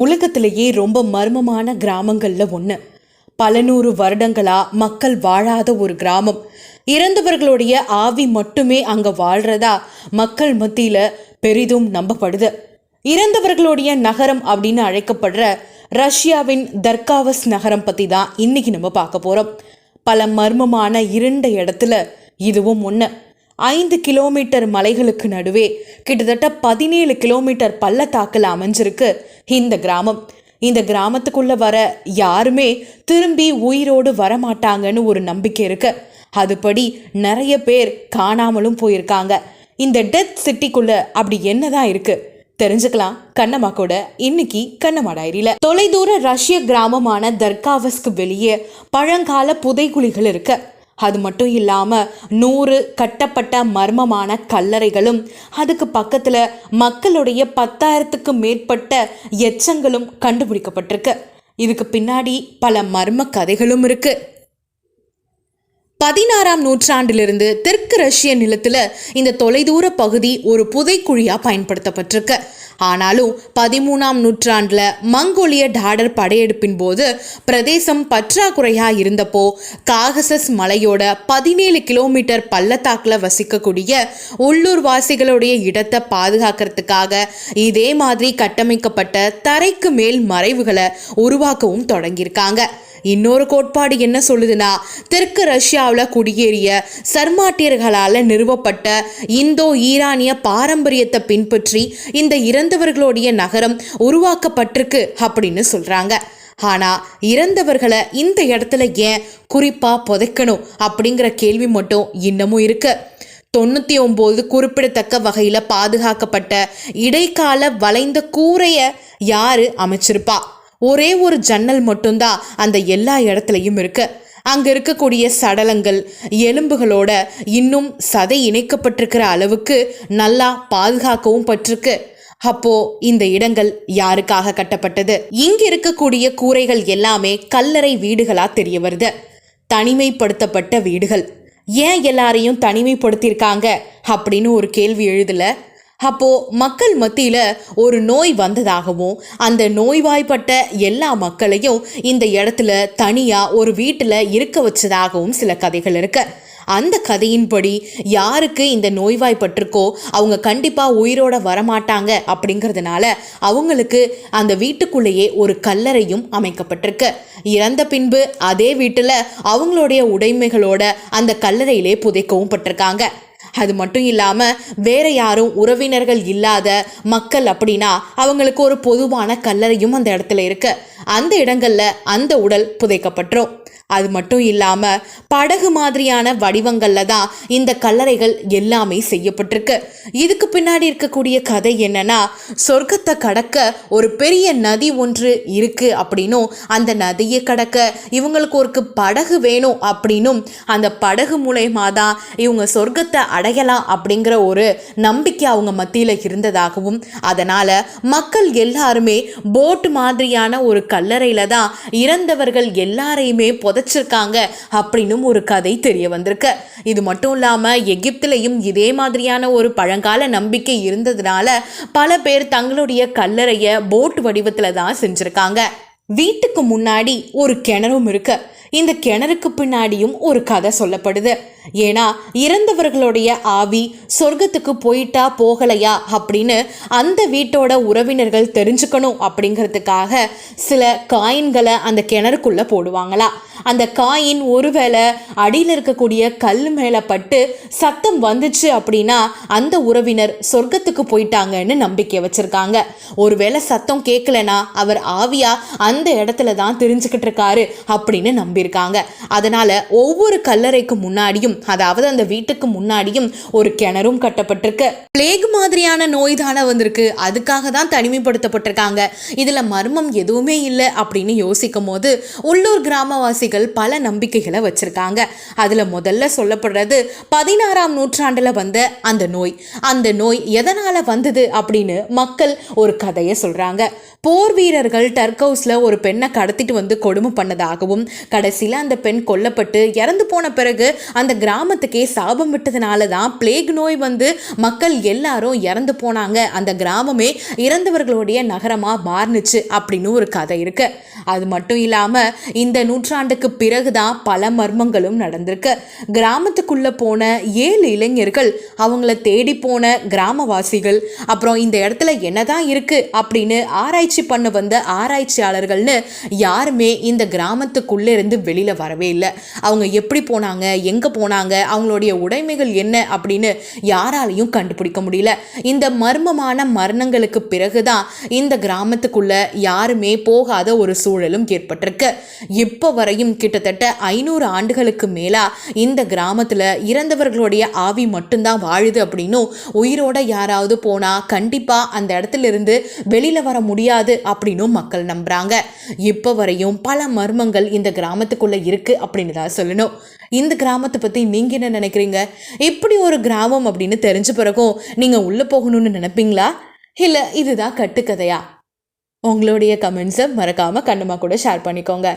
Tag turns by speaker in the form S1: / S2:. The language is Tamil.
S1: உலகத்திலேயே ரொம்ப மர்மமான கிராமங்களில் ஒன்று பல நூறு வருடங்களா மக்கள் வாழாத ஒரு கிராமம். இறந்தவர்களுடைய ஆவி மட்டுமே அங்கே வாழ்றதா மக்கள் மத்தியில் பெரிதும் நம்பப்படுது. இறந்தவர்களுடைய நகரம் அப்படின்னு அழைக்கப்படுற ரஷ்யாவின் தர்காவஸ் நகரம் பற்றி தான் இன்னைக்கு நம்ம பார்க்க போகிறோம் பல மர்மமான இருண்ட இடத்துல இதுவும் ஒன்று ஐந்து கிலோமீட்டர் மலைகளுக்கு நடுவே கிட்டத்தட்ட பதினேழு கிலோமீட்டர் பள்ளத்தாக்கில் அமைஞ்சிருக்கு இந்த கிராமம். இந்த கிராமத்துக்குள்ள வர யாருமே திரும்பி உயிரோடு வரமாட்டாங்கன்னு ஒரு நம்பிக்கை இருக்கு. அதுபடி நிறைய பேர் காணாமலும் போயிருக்காங்க. இந்த டெத் சிட்டிக்குள்ள அப்படி என்னதான் இருக்கு? தெரிஞ்சுக்கலாம். கண்ணம்மா கூட இன்னைக்கு கண்ணம்மா டைரியில. தொலைதூர ரஷ்ய கிராமமான தர்காவஸ்க்கு வெளியே பழங்கால புதைகுழிகள் இருக்கு. அது மட்டும் இல்லாமல் நூறு கட்டப்பட்ட மர்மமான கல்லறைகளும் அதுக்கு பக்கத்தில் மக்களுடைய பத்தாயிரத்துக்கு மேற்பட்ட எச்சங்களும் கண்டுபிடிக்கப்பட்டிருக்கு. இதுக்கு பின்னாடி பல மர்ம கதைகளும் இருக்குது பதினாறாம் நூற்றாண்டிலிருந்து தெற்கு ரஷ்ய நிலத்தில் இந்த தொலைதூர பகுதி ஒரு புதைக்குழியாக பயன்படுத்தப்பட்டிருக்கு. ஆனாலும் பதிமூணாம் நூற்றாண்டில் மங்கோலிய டாடர் படையெடுப்பின் போது பிரதேசம் பற்றாக்குறையாக இருந்தப்போ காகசஸ் மலையோட பதினேழு கிலோமீட்டர் பள்ளத்தாக்கில் வசிக்கக்கூடிய உள்ளூர்வாசிகளுடைய இடத்தை பாதுகாக்கிறதுக்காக இதே மாதிரி கட்டமைக்கப்பட்ட தரைக்கு மேல் மறைவுகளை உருவாக்கவும் தொடங்கியிருக்காங்க. இன்னொரு கோட்பாடு என்ன சொல்லுதுன்னா தெற்கு ரஷ்யாவில் குடியேறிய சர்மாட்டியர்களால் நிறுவப்பட்ட இந்தோ ஈரானிய பாரம்பரியத்தை பின்பற்றி இந்த இறந்தவர்களுடைய நகரம் உருவாக்கப்பட்டிருக்கு அப்படின்னு சொல்கிறாங்க ஆனால் இறந்தவர்களை இந்த இடத்துல ஏன் குறிப்பாக புதைக்கணும் அப்படிங்கிற கேள்வி மட்டும் இன்னமும் இருக்கு. தொண்ணூற்றி ஒம்பது குறிப்பிடத்தக்க வகையில் பாதுகாக்கப்பட்ட இடைக்கால வளைந்த கூரையை யாரு அமைச்சிருப்பா? ஒரே ஒரு ஜன்னல் மட்டும்தான் அந்த எல்லா இடத்துலையும் இருக்கு. அங்க இருக்கக்கூடிய சடலங்கள் எலும்புகளோட இன்னும் சதை இணைக்கப்பட்டிருக்கிற அளவுக்கு நல்லா பாதுகாக்கவும் பட்டிருக்கு. அப்போ இந்த இடங்கள் யாருக்காக கட்டப்பட்டது? இங்க இருக்கக்கூடிய கூரைகள் எல்லாமே கல்லறை வீடுகளா தெரிய வருது. தனிமைப்படுத்தப்பட்ட வீடுகள். ஏன் எல்லாரையும் தனிமைப்படுத்தியிருக்காங்க? அப்படின்னு ஒரு கேள்வி எழுதல. அப்போ மக்கள் மத்தியில ஒரு நோய் வந்ததாகவும் அந்த நோய்வாய்ப்பட்ட எல்லா மக்களையும் இந்த இடத்துல தனியா ஒரு வீட்டுல இருக்க வச்சதாகவும் சில கதைகள் இருக்கு. அந்த கதையின்படி யாருக்கு இந்த நோய்வாய்ப்பட்டிருக்கோ அவங்க கண்டிப்பாக உயிரோட வரமாட்டாங்க அப்படிங்கிறதுனால அவங்களுக்கு அந்த வீட்டுக்குள்ளேயே ஒரு கல்லறையும் அமைக்கப்பட்டிருக்கு. இறந்த பின்பு அதே வீட்டில் அவங்களுடைய உடைமைகளோட அந்த கல்லறையிலே புதைக்கவும் பட்டிருக்காங்க. அது மட்டும் இல்லாமல் வேற யாரும் உறவினர்கள் இல்லாத மக்கள் அப்படின்னா அவங்களுக்கு ஒரு பொதுவான கல்லறையும் அந்த இடத்துல இருக்கு. அந்த இடங்கள்ல அந்த உடல் புதைக்கப்பட்டுரும். அது மட்டும் இல்லாம படகு மாதிரியான வடிவங்கள்ல தான் இந்த கல்லறைகள் எல்லாமே செய்யப்பட்டிருக்கு. இதுக்கு பின்னாடி இருக்கக்கூடிய கதை என்னன்னா சொர்க்கத்தை கடக்க ஒரு பெரிய நதி ஒன்று இருக்கு அப்படின்னும் அந்த நதியை கடக்க இவங்களுக்கு ஒரு படகு வேணும் அப்படின்னும் அந்த படகு மூலயமா தான் இவங்க சொர்க்கத்தை அடையலாம் அப்படிங்கிற ஒரு நம்பிக்கை அவங்க மத்தியில் இருந்ததாகவும் அதனால் மக்கள் எல்லாருமே போட் மாதிரியான ஒரு கல்லறையில் தான் இறந்தவர்கள் எல்லாரையுமே புதைச்சிருக்காங்க அப்படின்னும் ஒரு கதை தெரிய வந்திருக்கு. இது மட்டும் இல்லாமல் எகிப்திலையும் இதே மாதிரியான ஒரு பழங்கால நம்பிக்கை இருந்ததுனால பல பேர் தங்களுடைய கல்லறையை போட் வடிவத்தில் தான் செஞ்சுருக்காங்க. வீட்டுக்கு முன்னாடி ஒரு கிணறும் இருக்குது இந்த கிணறுக்கு பின்னாடியும் ஒரு கதை சொல்லப்படுது. ஏன்னா இறந்தவர்களுடைய ஆவி சொர்க்கத்துக்கு போயிட்டா போகலையா அப்படின்னு அந்த வீட்டோட உறவினர்கள் தெரிஞ்சுக்கணும் அப்படிங்கிறதுக்காக சில காயின்களை அந்த கிணறுக்குள்ளே போடுவாங்களா. அந்த காயின் ஒருவேளை அடியில் இருக்கக்கூடிய கல் மேலே பட்டு சத்தம் வந்துச்சு அப்படின்னா அந்த உறவினர் சொர்க்கத்துக்கு போயிட்டாங்கன்னு நம்பிக்கை வச்சுருக்காங்க. ஒருவேளை சத்தம் கேட்கலனா அவர் ஆவியா அந்த இடத்துல தான் தெரிஞ்சுக்கிட்டு இருக்காரு அப்படின்னு சொல்லியிருக்காங்க அதனால ஒவ்வொரு கல்லறைக்கு முன்னாடியும் அதாவது அந்த வீட்டுக்கு முன்னாடியும் ஒரு கிணறும் கட்டப்பட்டிருக்கு. பிளேக் மாதிரியான நோய் தானே வந்திருக்கு. அதுக்காக தான் தனிமைப்படுத்தப்பட்டிருக்காங்க. இதில் மர்மம் எதுவுமே இல்லை அப்படின்னு யோசிக்கும் போது உள்ளூர் கிராமவாசிகள் பல நம்பிக்கைகளை வச்சிருக்காங்க. அதில் முதல்ல சொல்லப்படுறது பதினாறாம் நூற்றாண்டில் வந்த அந்த நோய். அந்த நோய் எதனால் வந்தது அப்படின்னு மக்கள் ஒரு கதையை சொல்கிறாங்க போர் வீரர்கள் டர்கவுஸ்ல ஒரு பெண்ணை கடத்திட்டு வந்து கொடுமை பண்ணதாகவும் கடை கடைசியில் அந்த பெண் கொல்லப்பட்டு இறந்து போன பிறகு அந்த கிராமத்துக்கே சாபம் விட்டதுனால தான் பிளேக் நோய் வந்து மக்கள் எல்லாரும் இறந்து போனாங்க. அந்த கிராமமே இறந்தவர்களுடைய நகரமாக மாறுனுச்சு அப்படின்னு ஒரு கதை இருக்கு. அது மட்டும் இல்லாமல் இந்த நூற்றாண்டுக்கு பிறகுதான் பல மர்மங்களும் நடந்திருக்கு. கிராமத்துக்குள்ள போன ஏழு இளைஞர்கள் அவங்கள தேடி போன கிராமவாசிகள் அப்புறம் இந்த இடத்துல என்னதான் இருக்கு அப்படின்னு ஆராய்ச்சி பண்ண வந்த ஆராய்ச்சியாளர்கள்னு யாருமே இந்த கிராமத்துக்குள்ள இருந்து வெளியில வரவே இல்லை. அவங்க எப்படி போனாங்க எங்க போனாங்க அவங்களுடைய உடைமைகள் என்ன அப்படின்னு யாராலையும் கண்டுபிடிக்க முடியல. இந்த மர்மமான மரணங்களுக்கு பிறகுதான் இந்த கிராமத்துக்குள்ள யாருமே போகாத ஒரு சூழலும் ஏற்பட்டிருக்கு. இப்போ வரையும் கிட்டத்தட்ட ஐநூறு ஆண்டுகளுக்கு மேலா இந்த கிராமத்துல இறந்தவர்களுடைய ஆவி மட்டும்தான் வாழுது அப்படின்னும் உயிரோட யாராவது போனா கண்டிப்பா அந்த இடத்துல இருந்து வெளியில வர முடியாது அப்படின்னும் மக்கள் நம்புறாங்க. இப்போ வரையும் பல மர்மங்கள் இந்த கிராமத்துக்குள்ளே இருக்கு அப்படின்னு தான் சொல்லணும். இந்த கிராமத்தை பத்தி நீங்க என்ன நினைக்கிறீங்க? இப்படி ஒரு கிராமம் அப்படின்னு தெரிஞ்ச பிறகும் நீங்க உள்ள போகணும்னு நினைப்பீங்களா? இல்லை இதுதான் கட்டுக்கதையா? உங்களுடைய கமெண்ட்ஸை மறக்காம கண்ணுமா கூட ஷேர் பண்ணிக்கோங்க.